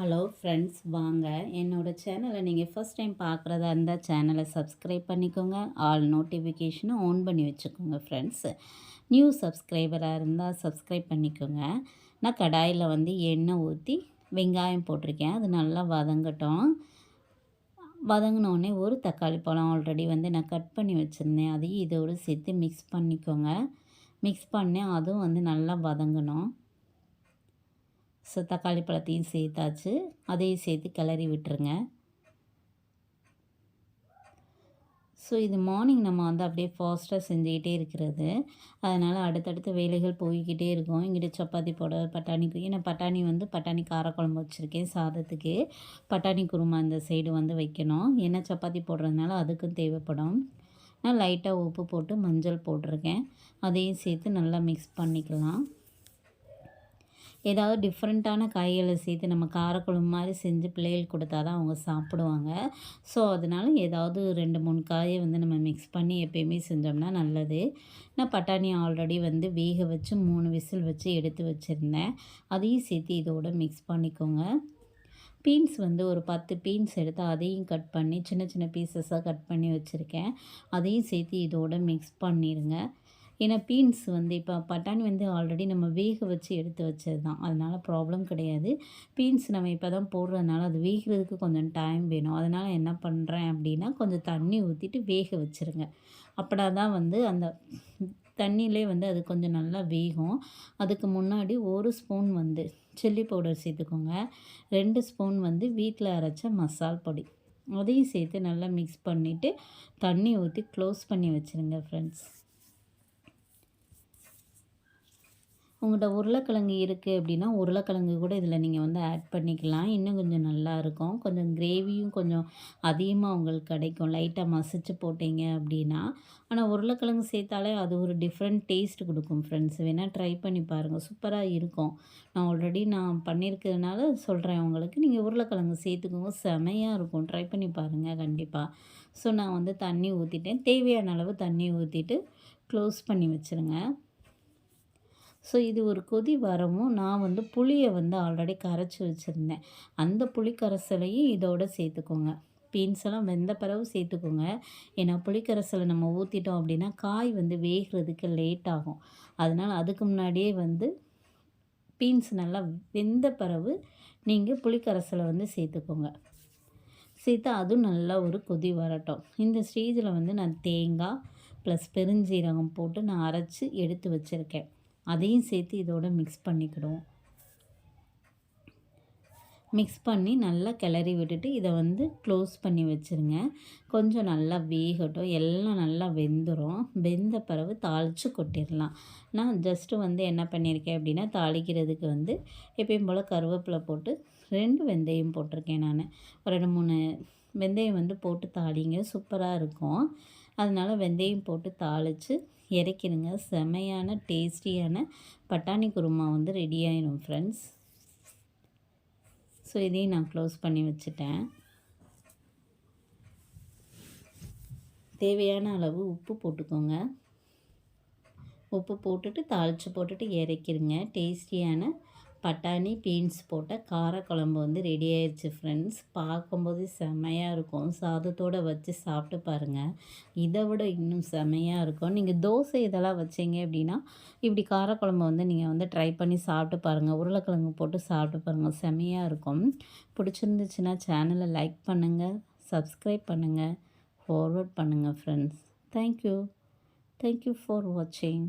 Hello friends வாங்க. என்னோடய சேனலை நீங்கள் ஃபஸ்ட் டைம் பார்க்குறதா இருந்தால் சேனலை சப்ஸ்கிரைப் பண்ணிக்கோங்க. ஆல் நோட்டிஃபிகேஷனும் ஆன் பண்ணி வச்சுக்கோங்க ஃப்ரெண்ட்ஸ். நியூ சப்ஸ்கிரைபராக இருந்தால் சப்ஸ்கிரைப் பண்ணிக்கோங்க. நான் கடாயில் வந்து எண்ணெய் ஊற்றி வெங்காயம் போட்டிருக்கேன். அது நல்லா வதங்கட்டும். வதங்கினோடனே ஒரு தக்காளி பழம் ஆல்ரெடி வந்து நான் கட் பண்ணி வச்சுருந்தேன். அதையும் இதோடு சேர்த்து மிக்ஸ் பண்ணிக்கோங்க. மிக்ஸ் பண்ணேன் அதுவும் வந்து நல்லா வதங்கணும். ஸோ தக்காளி பழத்தையும் சேர்த்தாச்சு. அதையும் சேர்த்து கிளறி விட்டுருங்க. ஸோ இது மார்னிங் நம்ம வந்து அப்படியே ஃபாஸ்ட்டாக செஞ்சுக்கிட்டே இருக்கிறது. அதனால் அடுத்தடுத்த வேலைகள் போய்கிட்டே இருக்கும். இங்கிட்ட சப்பாத்தி போட பட்டாணி ஏன்னா பட்டாணி வந்து பட்டாணி காரக்குழம்பு வச்சுருக்கேன் சாதத்துக்கு. பட்டாணி குருமா இந்த சைடு வந்து வைக்கணும். ஏன்னா சப்பாத்தி போடுறதுனால அதுக்கும் தேவைப்படும். நான் லைட்டாக உப்பு போட்டு மஞ்சள் போட்டிருக்கேன். அதையும் சேர்த்து நல்லா மிக்ஸ் பண்ணிக்கலாம். ஏதாவது டிஃப்ரெண்ட்டான காய்களை சேர்த்து நம்ம காரக்குழம்பு மாதிரி செஞ்சு பிள்ளைகளுக்கு கொடுத்தா தான் அவங்க சாப்பிடுவாங்க. ஸோ அதனால் ஏதாவது ரெண்டு மூணு காயை வந்து நம்ம மிக்ஸ் பண்ணி எப்பயுமே செஞ்சோம்னா நல்லது. நான் பட்டாணி ஆல்ரெடி வந்து வேக வச்சு மூணு விசில் வச்சு எடுத்து வச்சுருந்தேன். அதையும் சேர்த்து இதோடு மிக்ஸ் பண்ணிக்கோங்க. பீன்ஸ் வந்து ஒரு பத்து பீன்ஸ் எடுத்து அதையும் கட் பண்ணி சின்ன சின்ன பீசஸாக கட் பண்ணி வச்சுருக்கேன். அதையும் சேர்த்து இதோடு மிக்ஸ் பண்ணிடுங்க. ஏன்னா பீன்ஸ் வந்து இப்போ பட்டாணி வந்து ஆல்ரெடி நம்ம வேக வச்சு எடுத்து வச்சது தான் அதனால் ப்ராப்ளம் கிடையாது. பீன்ஸ் நம்ம இப்போ தான் போடுறதுனால அது வேகிறதுக்கு கொஞ்சம் டைம் வேணும். அதனால் என்ன பண்ணுறேன் அப்படின்னா கொஞ்சம் தண்ணி ஊற்றிட்டு வேக வச்சுருங்க. அப்படா தான் வந்து அந்த தண்ணியிலே வந்து அது கொஞ்சம் நல்லா வேகும். அதுக்கு முன்னாடி ஒரு ஸ்பூன் வந்து சில்லி பவுடர் சேர்த்துக்கோங்க. ரெண்டு ஸ்பூன் வந்து வீட்டில் அரைச்ச மசால் பொடி. அதையும் சேர்த்து நல்லா மிக்ஸ் பண்ணிவிட்டு தண்ணி ஊற்றி க்ளோஸ் பண்ணி வச்சுருங்க ஃப்ரெண்ட்ஸ் உங்கள்கிட்ட உருளைக்கிழங்கு இருக்குது அப்படின்னா உருளைக்கிழங்கு கூட இதில் நீங்கள் வந்து ஆட் பண்ணிக்கலாம். இன்னும் கொஞ்சம் நல்லாயிருக்கும் கொஞ்சம் கிரேவியும் கொஞ்சம் அதிகமாக உங்களுக்கு கிடைக்கும். லைட்டாக மசிச்சு போட்டிங்க அப்படின்னா ஆனால் உருளைக்கிழங்கு சேர்த்தாலே அது ஒரு டிஃப்ரெண்ட் டேஸ்ட் கொடுக்கும் ஃப்ரெண்ட்ஸ் வேணால் ட்ரை பண்ணி பாருங்கள் சூப்பராக இருக்கும். நான் ஆல்ரெடி நான் பண்ணியிருக்கிறதுனால சொல்கிறேன் உங்களுக்கு. நீங்கள் உருளைக்கிழங்கு சேர்த்துக்கோங்க. செமையாக இருக்கும். ட்ரை பண்ணி பாருங்கள் கண்டிப்பாக ஸோ நான் வந்து தண்ணி ஊற்றிட்டேன் தேவையான அளவு தண்ணி ஊற்றிட்டு க்ளோஸ் பண்ணி வச்சுருங்க. ஸோ இது ஒரு கொதி வரவும் நான் வந்து புளியை வந்து ஆல்ரெடி கரைச்சி வச்சுருந்தேன். அந்த புளி கரைசலையும் இதோடு சேர்த்துக்கோங்க. பீன்ஸ் எல்லாம் வெந்த பிறகு சேர்த்துக்கோங்க. ஏன்னா புளிக்கரைசலை நம்ம ஊற்றிட்டோம் அப்படின்னா காய் வந்து வேகிறதுக்கு லேட் ஆகும். அதனால் அதுக்கு முன்னாடியே வந்து பீன்ஸ் நல்லா வெந்த பிறகு நீங்கள் புளிக்கரைசலை வந்து சேர்த்துக்கோங்க. சேர்த்து அதுவும் நல்லா ஒரு கொதி வரட்டும். இந்த ஸ்டேஜில் வந்து நான் தேங்காய் ப்ளஸ் பெருஞ்சீரகம் போட்டு நான் அரைச்சி எடுத்து வச்சுருக்கேன். அதையும் சேர்த்து இதோட மிக்ஸ் பண்ணிக்கிடுவோம். மிக்ஸ் பண்ணி நல்லா கிளறி விட்டுட்டு இதை வந்து க்ளோஸ் பண்ணி வச்சுருங்க. கொஞ்சம் நல்லா வேகட்டும். எல்லாம் நல்லா வெந்துடும் வெந்த பிறகு தாளித்து கொட்டிடலாம். நான் ஜஸ்ட்டு வந்து என்ன பண்ணியிருக்கேன் அப்படின்னா தாளிக்கிறதுக்கு வந்து எப்பயும் போல் கருவேப்பிலை போட்டு ரெண்டு வெந்தயம் போட்டிருக்கேன் நான். ஒரு ரெண்டு மூணு வெந்தயம் வந்து போட்டு தாளிங்க. சூப்பராக இருக்கும். அதனால் வெந்தயம் போட்டு தாளித்து இறக்கிடுங்க செமையான டேஸ்டியான பட்டாணி குருமா வந்து ரெடி ஆயிடும் ஃப்ரெண்ட்ஸ் ஸோ இதையும் நான் க்ளோஸ் பண்ணி வச்சுட்டேன். தேவையான அளவு உப்பு போட்டுக்கோங்க. உப்பு போட்டுட்டு தாளித்து போட்டுட்டு இறக்கிடுங்க டேஸ்டியான பட்டாணி பீன்ஸ் போட்ட காரக்குழம்பு வந்து ரெடி ஆயிடுச்சு ஃப்ரெண்ட்ஸ் பார்க்கும்போது செம்மையாக இருக்கும். சாதத்தோடு வச்சு சாப்பிட்டு பாருங்கள் இதை விட இன்னும் செமையாக இருக்கும். நீங்கள் தோசை இதெல்லாம் வச்சிங்க அப்படின்னா இப்படி காரக்குழம்பு வந்து நீங்கள் வந்து ட்ரை பண்ணி சாப்பிட்டு பாருங்கள் உருளைக்கிழங்கு போட்டு சாப்பிட்டு பாருங்கள் செமையாக இருக்கும். பிடிச்சிருந்துச்சுன்னா சேனலை லைக் பண்ணுங்கள் சப்ஸ்கிரைப் பண்ணுங்கள் ஃபார்வர்ட் பண்ணுங்கள் ஃப்ரெண்ட்ஸ் தேங்க்யூ தேங்க்யூ ஃபார் வாட்சிங்